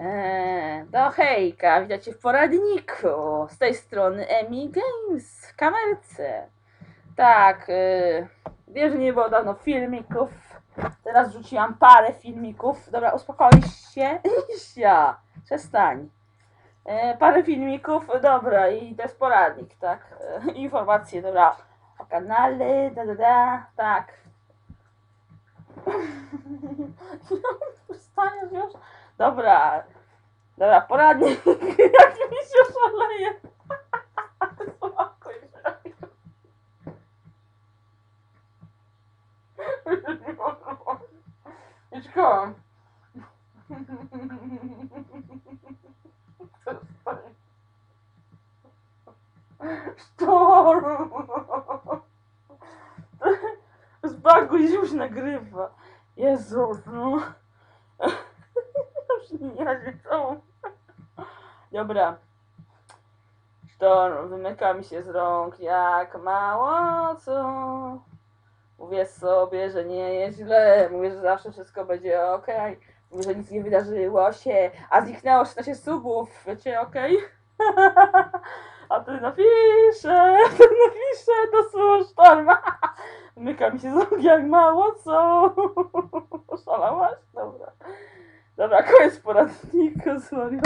Eee, no hejka, witajcie w poradniku. Z tej strony Emi Games w kamerce. Tak, yy, wiem, że nie było dawno filmików. Teraz rzuciłam parę filmików. Dobra, uspokoisz się? Ja, przestań. E, parę filmików, dobra, i to jest poradnik, tak. E, informacje, dobra, o kanale, da da da, tak. Przestaniesz już? Dobra, dobra, poradnik, jak mi się szaleje. Spokój się. Idźko. Sztorm. Zbaguj już nagrywa. Jezu, no. Już nie wiem. Dobra. Sztorm wymyka mi się z rąk jak mało co. Mówię sobie, że nie jest źle. Mówię, że zawsze wszystko będzie ok. Mówię, że nic nie wydarzyło się. A zniknęło 16 subów. Wiecie, okej? A ty napiszę, ty napiszę do słowa. Wymyka mi się z rąk jak mało co. Szalałaś? Dobra. Dobra, koniec poradnika, sorry.